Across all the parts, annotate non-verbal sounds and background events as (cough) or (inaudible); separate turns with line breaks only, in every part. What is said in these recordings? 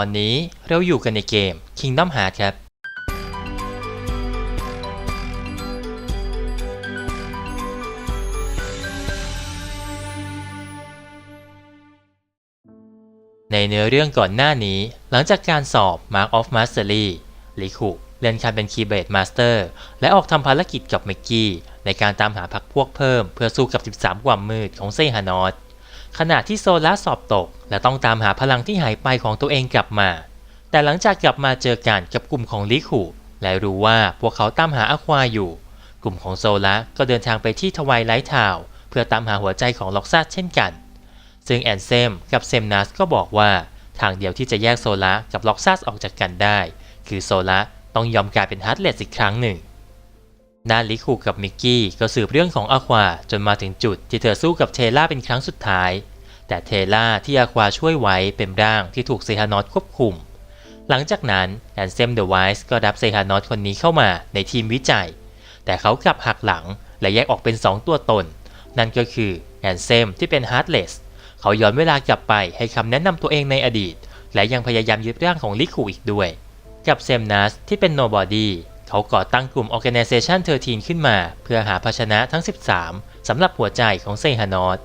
ตอนนี้เราอยู่กันในเกม Kingdom Hearts ครับ ในเนื้อเรื่องก่อนหน้านี้ หลังจากการสอบ Mark of Mastery ลิคุเรียนการเป็นคีย์เบดมาสเตอร์ และออกทำภารกิจกับเมกกี้ ในการตามหาพักพวกเพิ่มเพื่อสู้กับ 13 ความมืดของเซฮานอส ขณะที่โซล่าสอบตก และต้องตามหาพลังที่หายไปของตัวเองกลับมา แต่หลังจากกลับมาเจอกันกับกลุ่มของลิคุและรู้ว่าพวกเขาตามหาอควาอยู่ กลุ่มของโซล่าก็เดินทางไปที่ทวายไลท์ทาวเพื่อตามหาหัวใจของล็อกซัสเช่นกัน ซึ่งแอนเซมกับเซมนัสก็บอกว่าทางเดียวที่จะแยกโซล่ากับล็อกซัสออกจากกันได้ คือโซล่าต้องยอมกลายเป็นฮาร์ดเลสอีกครั้งหนึ่ง ด้านลิคูกับมิกกี้ก็สืบเรื่องของอาควาจนมาถึงจุดที่เธอสู้กับเทล่าเป็นครั้งสุดท้าย แต่เทล่าที่อาควาช่วยไว้เป็นร่างที่ถูกเซฮานอตควบคุม หลังจากนั้นแอนเซมเดอะไวส์ก็รับเซฮานอตคนนี้เข้ามาในทีมวิจัย แต่เขากลับหักหลังและแยกออกเป็น 2 ตัวตน นั่นก็คือแอนเซมที่เป็นฮาร์ดเลสเขาย้อนเวลากลับไปให้คำแนะนำตัวเองในอดีต และยังพยายามยึดร่างของลิคูอีกด้วย กับเซมนัสที่เป็นโนบอดี้ เขาก่อตั้งกลุ่ม Organization 13 ขึ้นมา เพื่อหาภาชนะทั้ง 13 สำหรับหัวใจของเซฮานอต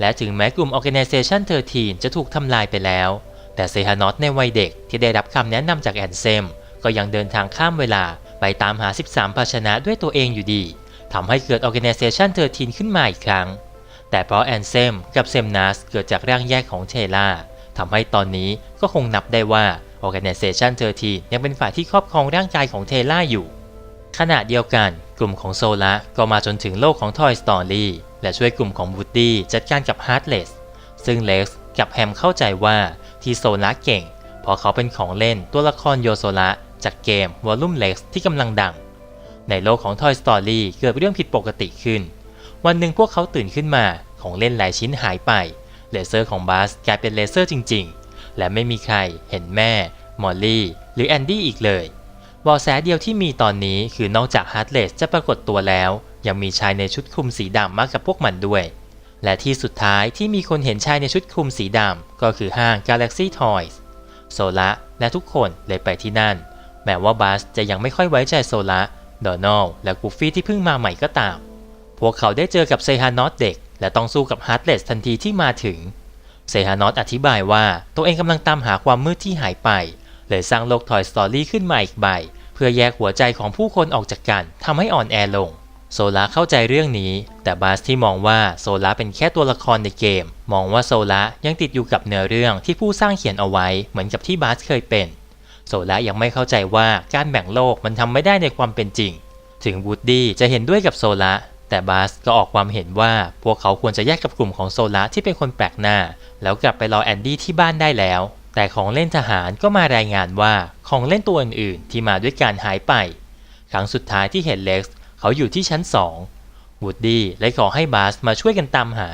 และถึงแม้กลุ่ม Organization 13 จะถูกทำลายไปแล้ว แต่เซฮานอตในวัยเด็กที่ได้รับคำแนะนำจากแอนเซม ก็ยังเดินทางข้ามเวลาไปตามหา 13 ภาชนะด้วยตัวเองอยู่ดีทำให้เกิด Organization 13 ขึ้นมาอีกครั้ง แต่เพราะแอนเซมกับเซมนัสเกิดจากร่างแยกของเทล่าทำให้ตอนนี้ก็คงนับได้ว่า Organization 13 ยังเป็นฝ่ายที่ครอบครองร่างกายของเทล่าอยู่ ขณะเดียวกันกลุ่มของโซละก็มาจนถึงโลกของ Toy Story และช่วยกลุ่มของวูดดี้จัดการกับ Heartless ซึ่งเล็กซ์กับแฮมเข้าใจว่าที่โซละเก่ง เพราะเขาเป็นของเล่นตัวละครโยโซละจากเกม Volume Lex ที่กำลังดัง ในโลกของ Toy Story เกิดเรื่องผิดปกติขึ้น วันหนึ่งพวกเขาตื่นขึ้นมาของเล่นหลายชิ้นหายไปเลเซอร์ของบัสกลายเป็นเลเซอร์จริง ๆ และไม่มีใครเห็นแม่ มอลลี่ หรือแอนดี้อีกเลยบาะแสเดียวที่มีตอนนี้คือนอกจากฮาร์ดเลสจะปรากฏตัวแล้ว ยังมีชายในชุดคลุมสีดำมากับพวกมันด้วย และที่สุดท้ายที่มีคนเห็นชายในชุดคลุมสีดำก็คือห้าง Galaxy Toys โซละและทุกคนเลยไปที่นั่น แม้ว่าบัสจะยังไม่ค่อยไว้ใจโซละโดนัลและกูฟี่ที่เพิ่งมาใหม่ก็ตาม พวกเขาได้เจอกับเซฮานอตเด็ก และต้องสู้กับฮาร์ดเลสทันทีที่มาถึงเซฮานอตอธิบายว่าตัวเองกำลังตามหาความมืดที่หายไป เลยสร้างโลก Toy Story ขึ้นมาอีกใบ เพื่อแยกหัวใจของผู้คนออกจากกันทำให้อ่อนแอลง โซลาเข้าใจเรื่องนี้ แต่บาสที่มองว่าโซลาเป็นแค่ตัวละครในเกม มองว่าโซลายังติดอยู่กับเนื้อเรื่องที่ผู้สร้างเขียนเอาไว้เหมือนกับที่บาสเคยเป็น โซลายังไม่เข้าใจว่าการแบ่งโลกมันทำไม่ได้ในความเป็นจริง ถึงวูดดี้จะเห็นด้วยกับโซลาแต่บาสก็ออกความเห็นว่าพวกเขาควรจะแยกกับกลุ่มของโซลาที่เป็นคนแปลกหน้า แล้วกลับไปรอแอนดี้ที่บ้านได้แล้ว แต่ของเล่นทหารก็มารายงานว่าของเล่นตัวอื่นๆ ที่มาด้วยการหายไป ครั้งสุดท้ายที่เห็นเล็กซ์เขาอยู่ที่ชั้น2วูดดี้เลยขอให้บาสมาช่วยกันตามหา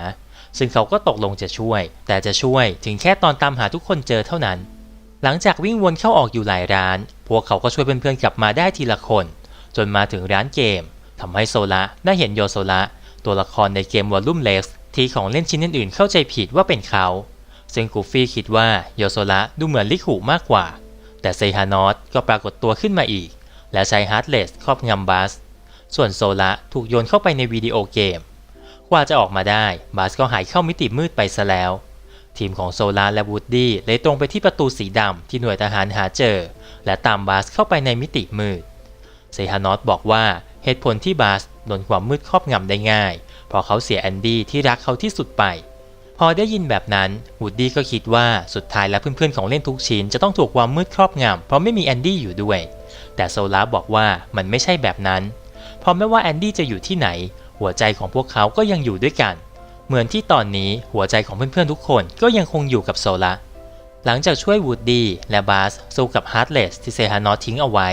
ซึ่งเขาก็ตกลงจะช่วย แต่จะช่วยถึงแค่ตอนตามหาทุกคนเจอเท่านั้น หลังจากวิ่งวนเข้าออกอยู่หลายร้าน พวกเขาก็ช่วยเพื่อนๆกลับมาได้ทีละคน จนมาถึงร้านเกมทำให้โซละได้เห็นโยโซละตัวละครในเกมวอลลุ่มเล็กซ์ที่ของเล่นชิ้นอื่นๆเข้าใจผิดว่าเป็นเขา ซึ่งกูฟี่คิดว่าโยโซละดูเหมือนลิคุมากกว่า แต่เซฮานอตก็ปรากฏตัวขึ้นมาอีก และใช้ฮาร์ดเลสครอบงำบัส ส่วนโซละถูกโยนเข้าไปในวิดีโอเกม กว่าจะออกมาได้บัสก็หายเข้ามิติมืดไปซะแล้ว ทีมของโซลาและวูดดี้เลยตรงไปที่ประตูสีดำที่หน่วยทหารหาเจอ และตามบัสเข้าไปในมิติมืด เซฮานอตบอกว่าเหตุผลที่บัสโดนความมืดครอบงำได้ง่าย เพราะเขาเสียแอนดี้ที่รักเขาที่สุดไป อได้ยินแบบนั้นวูดดี้ก็คิดว่าสุดท้ายแล้วเพื่อนๆของเล่นทุกชิ้นจะต้องถูกความมืดครอบงำเพราะไม่มีแอนดี้อยู่ด้วย แต่โซลาบอกว่ามันไม่ใช่แบบนั้น เพราะไม่ว่าแอนดี้จะอยู่ที่ไหน หัวใจของพวกเขาก็ยังอยู่ด้วยกัน เหมือนที่ตอนนี้หัวใจของเพื่อนๆทุกคนก็ยังคงอยู่กับโซลาหลังจากช่วยวูดดี้และบาสสู้กับฮาร์ดเลสที่เซฮานอตทิ้งเอาไว้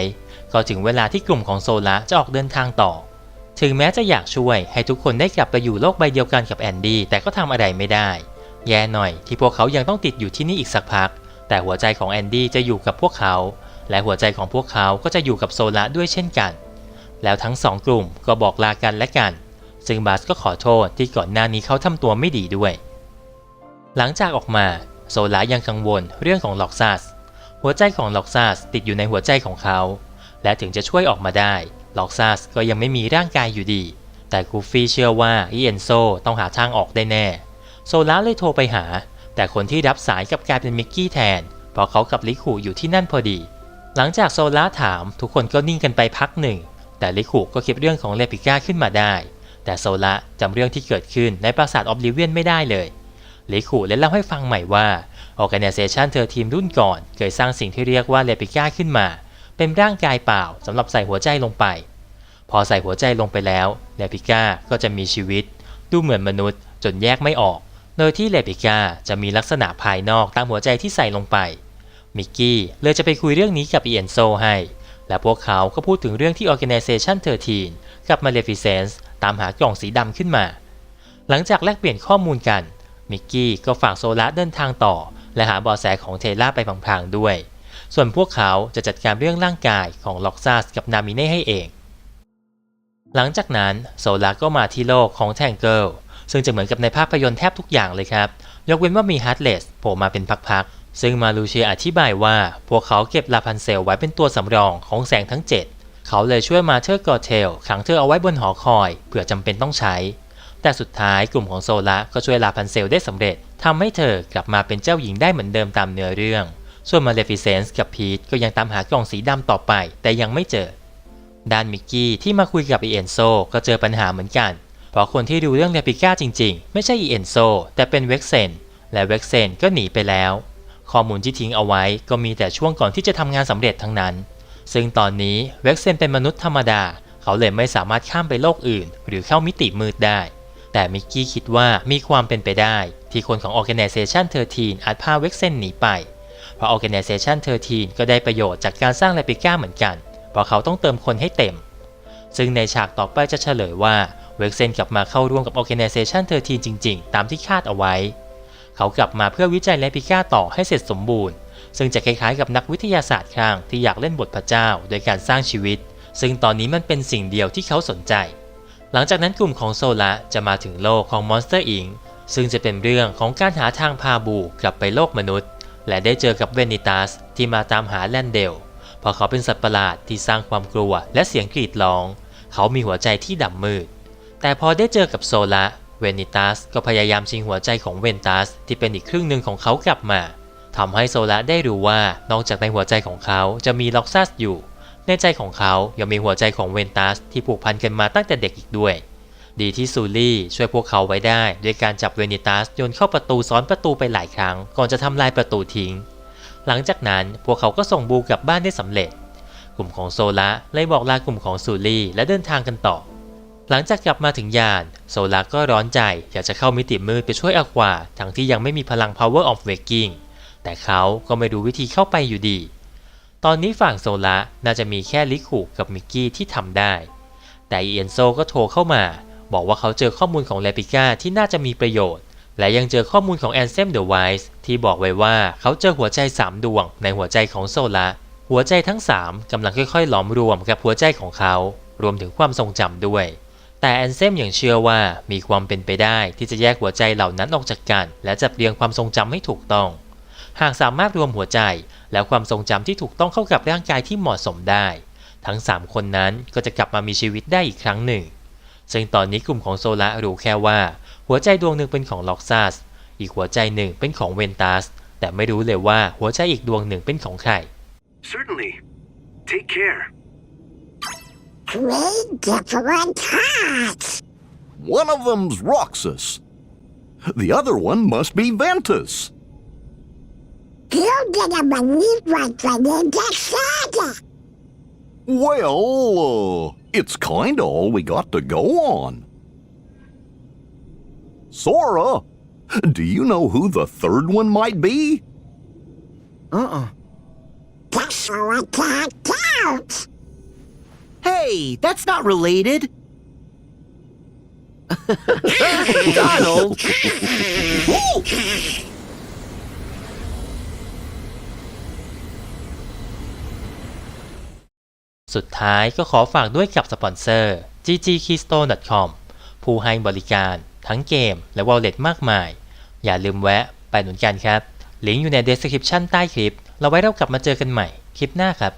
ก็ถึงเวลาที่กลุ่มของโซละจะออกเดินทางต่อ ถึงแม้จะอยากช่วยให้ทุกคนได้กลับไปอยู่โลกใบเดียวกันกับแอนดี้แต่ก็ทำอะไรไม่ได้ แย่หน่อยที่พวกเขายังต้องติดอยู่ที่นี่อีกสักพัก แต่หัวใจของแอนดี้จะอยู่กับพวกเขา และหัวใจของพวกเขาก็จะอยู่กับโซละด้วยเช่นกัน แล้วทั้งสองกลุ่มก็บอกลากันและกัน ซึ่งบาสก็ขอโทษที่ก่อนหน้านี้เขาทำตัวไม่ดีด้วย หลังจากออกมาโซละยังกังวลเรื่องของล็อกซัสหัวใจของล็อกซัสติดอยู่ในหัวใจของเขา และถึงจะช่วยออกมาได้ ล็อกซัสก็ยังไม่มีร่างกายอยู่ดี แต่กูฟี่เชื่อว่าอีเอนโซต้องหาทางออกได้แน่ โซล่าเลยโทรไปหา แต่คนที่รับสายกับกลายเป็นมิกกี้แทน เพราะเขากับลิคูอยู่ที่นั่นพอดี หลังจากโซล่าถามทุกคนก็นิ่งกันไปพักหนึ่ง แต่ลิคูก็คิดเรื่องของเลปิก้าขึ้นมาได้ แต่โซล่าจำเรื่องที่เกิดขึ้นในปราสาทออบลิเวียนไม่ได้เลยลิคูเลยเล่าให้ฟังใหม่ว่า Organization เธอทีมรุ่นก่อนเคยสร้างสิ่งที่เรียกว่าเลปิก้าขึ้นมา เป็นร่างกายเปล่าสำหรับใส่หัวใจลงไป พอใส่หัวใจลงไปแล้วเลปิก้าก็จะมีชีวิต ดูเหมือนมนุษย์จนแยกไม่ออก โดยที่เลปิก้าจะมีลักษณะภายนอกตามหัวใจที่ใส่ลงไป มิกกี้เลยจะไปคุยเรื่องนี้กับเอีเอนโซให้ และพวกเขาก็พูดถึงเรื่องที่ Organization 13 กับ Maleficent ตามหากล่องสีดำขึ้นมา หลังจากแลกเปลี่ยนข้อมูลกัน มิกกี้ก็ฝากโซล่าเดินทางต่อ และหาเบาะแสของเทล่าไปพลางๆด้วย ส่วนพวกเขาจะจัดการเรื่องร่างกายของล็อกซัสกับนามิเน่ให้เอง หลังจากนั้นโซลาก็มาที่โลกของแทงเกิลซึ่งจะเหมือนกับในภาพยนตร์แทบทุกอย่างเลยครับ ยกเว้นว่ามีฮาร์ดเลสโผล่มาเป็นพักๆ ซึ่งมาลูเชียอธิบายว่า พวกเขาเก็บลาพันเซลไว้เป็นตัวสำรองของแสงทั้ง 7 เขาเลยช่วยมาเธอร์กอเทลขังเธอเอาไว้บนหอคอยเผื่อจำเป็นต้องใช้ แต่สุดท้ายกลุ่มของโซลาก็ช่วยลาพันเซลได้สำเร็จทำให้เธอกลับมาเป็นเจ้าหญิงได้เหมือนเดิมตามเนื้อเรื่อง ส่วนมาเลฟิเซนส์กับพีทก็ยังตามหากล่องสีดำต่อไป แต่ยังไม่เจอ ด้านมิกกี้ที่มาคุยกับอีเอนโซก็เจอปัญหาเหมือนกัน เพราะคนที่รู้เรื่องเรปิก้าจริงๆ ไม่ใช่อีเอนโซแต่เป็นเว็กเซนและเว็กเซนก็หนีไปแล้ว ข้อมูลที่ทิ้งเอาไว้ก็มีแต่ช่วงก่อนที่จะทำงานสำเร็จทั้งนั้น ซึ่งตอนนี้เว็กเซนเป็นมนุษย์ธรรมดา เขาเลยไม่สามารถข้ามไปโลกอื่น หรือเข้ามิติมืดได้ แต่มิกกี้คิดว่ามีความเป็นไปได้ ที่คนของ Organization 13อาจพาเว็กเซนหนีไป เพราะ Organization 13 ก็ได้ประโยชน์จากการสร้างเรปิก้าเหมือนกัน เพราะเขาต้องเติมคนให้เต็ม ซึ่งในฉากต่อไปจะเฉลยว่าเว็กเซนกลับมาเข้าร่วมกับ Organization 13 จริง ๆ ตามที่คาดเอาไว้ เขากลับมาเพื่อวิจัยเรปิก้าต่อให้เสร็จสมบูรณ์ ซึ่งจะคล้ายๆกับนักวิทยาศาสตร์ครั้งที่อยากเล่นบทพระเจ้า โดยการสร้างชีวิต ซึ่งตอนนี้มันเป็นสิ่งเดียวที่เขาสนใจ หลังจากนั้นกลุ่มของโซล่าจะมาถึงโลกของ Monster Inc. ซึ่งจะเป็นเรื่องของการหาทางพาบูกลับไปโลกมนุษย์ และได้เจอกับเวนิตัสที่มาตามหาแลนเดลเพราะเขาเป็นสัตว์ประหลาดที่สร้างความกลัวและเสียงกรีดร้อง เขามีหัวใจที่ดำมืด แต่พอได้เจอกับโซล่าเวนิตัสก็พยายามชิงหัวใจของเวนตัสที่เป็นอีกครึ่งหนึ่งของเขากลับมาทำให้โซล่าได้รู้ว่านอกจากในหัวใจของเขาจะมีล็อกซัสอยู่ ในใจของเขายังมีหัวใจของเวนตัสที่ผูกพันกันมาตั้งแต่เด็กอีกด้วย ดีที่ซูลี่ช่วยพวกเขาไว้ได้ ด้วยการจับเวนิตัสโยนเข้าประตูซ้อนประตูไปหลายครั้ง ก่อนจะทำลายประตูทิ้ง หลังจากนั้นพวกเขาก็ส่งบูกลับบ้านได้สำเร็จ กลุ่มของโซล่าเลยบอกลากลุ่มของซูลี่และเดินทางกันต่อ หลังจากกลับมาถึงยาน โซล่าก็ร้อนใจอยากจะเข้ามิติมืดไปช่วยอควาทั้งที่ยังไม่มีพลัง power of waking แต่เขาก็ไม่รู้วิธีเข้าไปอยู่ดี ตอนนี้ฝั่งโซล่าน่าจะมีแค่ลิคุกับมิกกี้ที่ทำได้ แต่อีเอนโซก็โทรเข้ามา บอกว่าเขาเจอข้อมูลของเลปิก้าที่น่าจะมีประโยชน์ และยังเจอข้อมูลของแอนเซมเดอะไวส์ที่บอกไว้ว่าเขาเจอหัวใจ 3 ดวงในหัวใจของโซล่าหัวใจทั้ง 3กำลังค่อยๆ หลอมรวมกับหัวใจของเขา รวมถึงความทรงจำด้วย แต่แอนเซมยังเชื่อว่ามีความเป็นไปได้ที่จะแยกหัวใจเหล่านั้นออกจากกัน และจัดเรียงความทรงจำให้ถูกต้อง หากสามารถรวมหัวใจและความทรงจำที่ถูกต้องเข้ากับร่างกายที่เหมาะสมได้ ทั้ง 3 คนนั้นก็จะกลับมามีชีวิตได้อีกครั้งหนึ่ง ซึ่งตอนนี้กลุ่มของโซล่ารู้แค่ว่า หัวใจดวงหนึ่งเป็นของล็อกซัสอีกหัวใจหนึ่งเป็นของเวนตัสแต่ไม่รู้เลยว่าหัวใจอีกดวงหนึ่งเป็นของใคร
Certainly. Take care.
Three different hearts.
One of them's Roxas. The other one must be Ventus.
You didn't believe what the ninja said.
Well, uh, it's kinda all we got to go on. Sora, do you know who the third one might be?
Uh-uh.
Guess who I can't out.
Hey, that's not related. (laughs) Donald! (laughs)
สุดท้ายก็ขอฝากด้วยกับสปอนเซอร์ ggkeystone.com ผู้ให้บริการทั้งเกมและวอลเล็ตมากมาย อย่าลืมแวะไปหนุนกันครับ ลิงก์อยู่ใน description ใต้คลิป เราไว้เรากลับมาเจอกันใหม่คลิปหน้าครับ